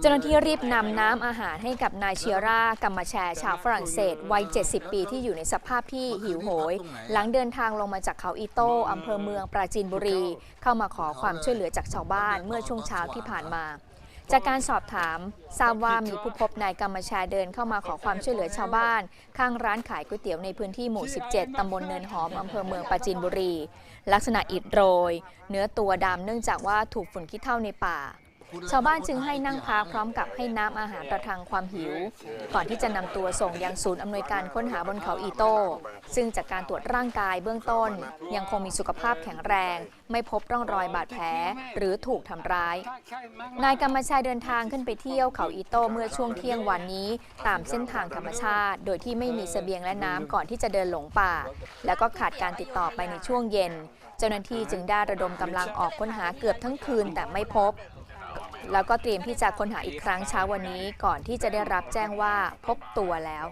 เจ้าหน้าที่รีบนำน้ำอาหารให้กับนายเชียร่ากำมาแชร์ชาวฝรั่งเศส วัย 70 ปีที่อยู่ในสภาพที่หิวโหย หลังเดินทางลงมาจากเขาอีโต้อำเภอเมืองปราจีนบุรี เข้ามาขอความช่วยเหลือจากชาวบ้านเมื่อช่วงเช้าที่ผ่านมา จากการสอบถามทราบว่ามีผู้พบนายกำมะแชร์เดินเข้ามาขอความช่วยเหลือชาวบ้าน ข้างร้านขายก๋วยเตี๋ยวในพื้นที่หมู่ 17 ตำบลเนินหอม อำเภอเมืองปราจีนบุรี ลักษณะอิดโรย เนื้อตัวดำเนื่องจากว่าถูกฝุ่นขี้เถ้าในป่า ชาวบ้านจึงให้นั่งพักพร้อมกับให้น้ำอาหารประทังความหิว ก่อนที่จะนำตัวส่งยังศูนย์อำนวยการค้นหาบนเขาอีโต้ ซึ่งจากการตรวจร่างกายเบื้องต้น ยังคงมีสุขภาพแข็งแรง ไม่พบร่องรอยบาดแผล หรือถูกทำร้าย นายกรรมชัยเดินทางขึ้นไปเที่ยวเขาอีโต้เมื่อช่วงเที่ยงวันนี้ ตามเส้นทางธรรมชาติ โดยที่ไม่มีเสบียงและน้ำก่อนที่จะเดินหลงป่า แล้วก็ขาดการติดต่อไปในช่วงเย็น เจ้าหน้าที่จึงได้ระดมกำลังออกค้นหาเกือบทั้งคืนแต่ไม่พบ แล้วก็เตรียมที่จะค้นหาอีกครั้งเช้าวันนี้ก่อนที่จะได้รับแจ้งว่าพบตัวแล้ว